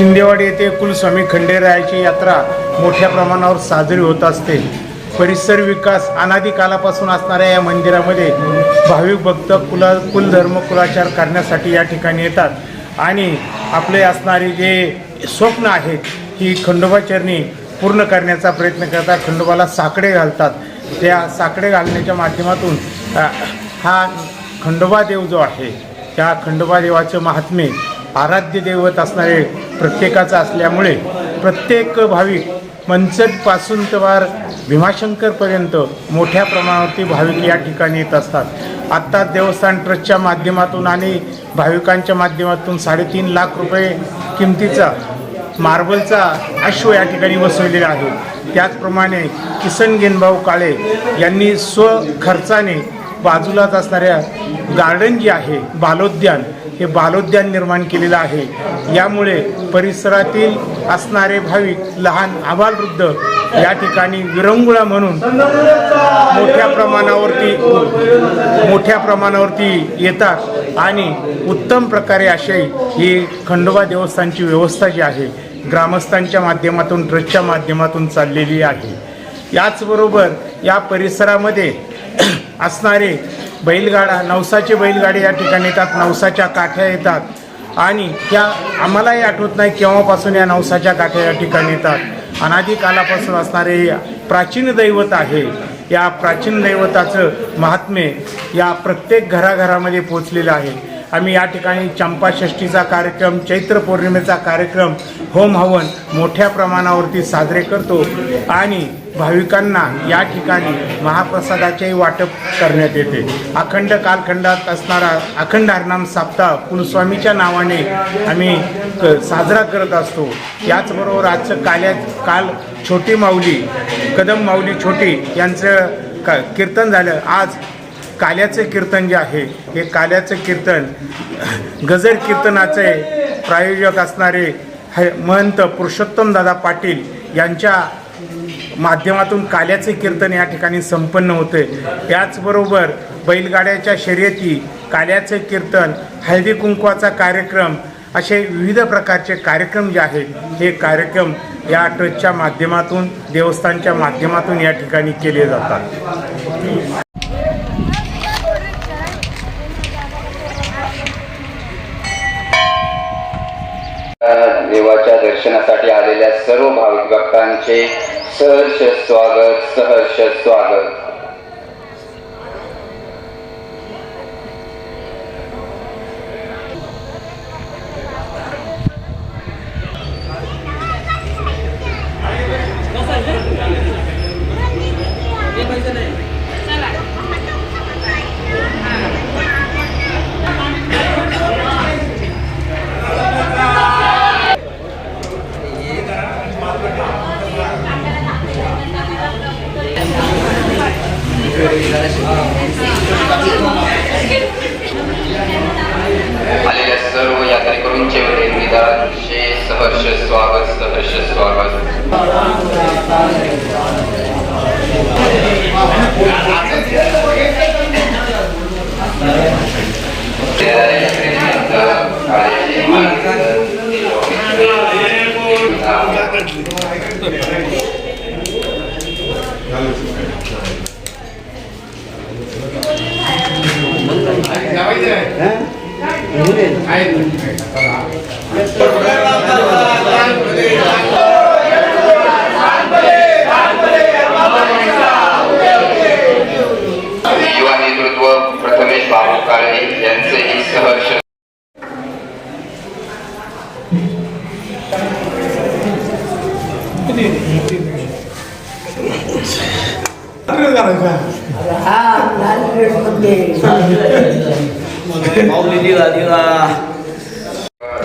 शिंदेवाडी येथे कुलस्वामी खंडेरायाची यात्रा मोठ्या प्रमाणावर साजरी होत असते. परिसर विकास अनादिकालापासून असणाऱ्या या मंदिरामध्ये भाविक भक्त कुला कुलधर्म कुलाचार करण्यासाठी या ठिकाणी येतात. आणि आपले असणारे जे स्वप्न आहेत ही खंडोबाचरणी पूर्ण करण्याचा प्रयत्न करतात खंडोबाला साकडे घालतात. त्या साकडे घालण्याच्या माध्यमातून हा खंडोबा देव जो आहे त्या खंडोबा देवाचं महात्म्य आराध्य दैवत असणारे प्रत्येकाचा असल्यामुळे प्रत्येक भाविक मंचटपासून तर भीमाशंकरपर्यंत मोठ्या प्रमाणावरती भाविक या ठिकाणी येत असतात. आत्ता देवस्थान ट्रस्टच्या माध्यमातून आणि भाविकांच्या माध्यमातून साडेतीन लाख रुपये किमतीचा मार्बलचा अश्व या ठिकाणी बसवलेला आहे. त्याचप्रमाणे किसन गेनभाऊ काळे यांनी स्वखर्चाने बाजूलाच असणाऱ्या गार्डन जे आहे बालोद्यान हे बालोद्यान निर्माण केलेलं आहे. यामुळे परिसरातील असणारे भाविक लहान आबालवृद्ध या ठिकाणी विरंगुळा म्हणून मोठ्या प्रमाणावरती मोठ्या प्रमाणावरती येतात आणि उत्तम प्रकारे अशी ही खंडोबा देवस्थानची व्यवस्था जी आहे ग्रामस्थांच्या माध्यमातून ट्रस्टच्या माध्यमातून चाललेली आहे. याचबरोबर या परिसरामध्ये असणारे बैलगाडा नवसाचे बैलगाडी या ठिकाणी येतात नवसाच्या काठ्या येतात. आणि त्या आम्हालाही आठवत नाही केव्हापासून या नवसाच्या काठ्या या ठिकाणी येतात. अनादी कालापासून असणारे प्राचीन दैवत आहे. या प्राचीन दैवताचं महात्म्य या प्रत्येक घराघरामध्ये पोचलेलं आहे. आम्ही या ठिकाणी चंपाषष्ठीचा कार्यक्रम चैत्र पौर्णिमेचा कार्यक्रम होम हवन मोठ्या प्रमाणावरती साजरे करतो आणि भाविकांना या ठिकाणी महाप्रसादाचेही वाटप करण्यात येते. अखंड कालखंडात असणारा अखंड हरनाम साप्ताह कुलस्वामीच्या नावाने आम्ही क- साजरा करत असतो. याचबरोबर आजचं काल्या काल छोटी माऊली कदम माऊली छोटी यांचं का कीर्तन झालं. आज काल्याचं कीर्तन जे आहे हे काल्याचं कीर्तन गजर कीर्तनाचे प्रायोजक असणारे ह महंत पुरुषोत्तम दादा पाटील यांच्या माध्यमातून काल्याचे कीर्तन या ठिकाणी संपन्न होते. त्याचबरोबर बैलगाड्याच्या शर्यती काल्याचे कीर्तन हळदी कुंकवाचा कार्यक्रम असे विविध प्रकारचे कार्यक्रम जे आहेत हे कार्यक्रम या ट्रस्टच्या माध्यमातून देवस्थानच्या माध्यमातून या ठिकाणी केले जातात. देवाच्या दर्शनासाठी आलेल्या सर्व भाविक भक्तांचे सहर्ष स्वागत सहर्ष स्वागत आलेल्या सर्व यात्रेकरूंचे व देणगीदारांचे सहर्ष स्वागत सहर्ष स्वागत येणाऱ्या यात्रेनिमित्त काळ्याची माळ युवा नेतृत्व प्रथमेश बाबू काळे यांचेही सहर्ष माऊली दिला दिला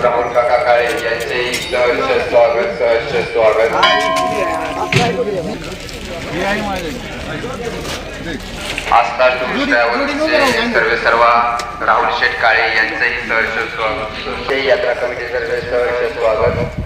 राहुल काका काळे यांचेही सहर्ष स्वागत सहर्ष स्वागत. आस्था ट्रॅव्हल्सचे सर्वे सर्वा राहुल शेठ काळे यांचेही सहर्ष स्वागत. ते यात्रा कमिटीतर्फे सहर्ष स्वागत.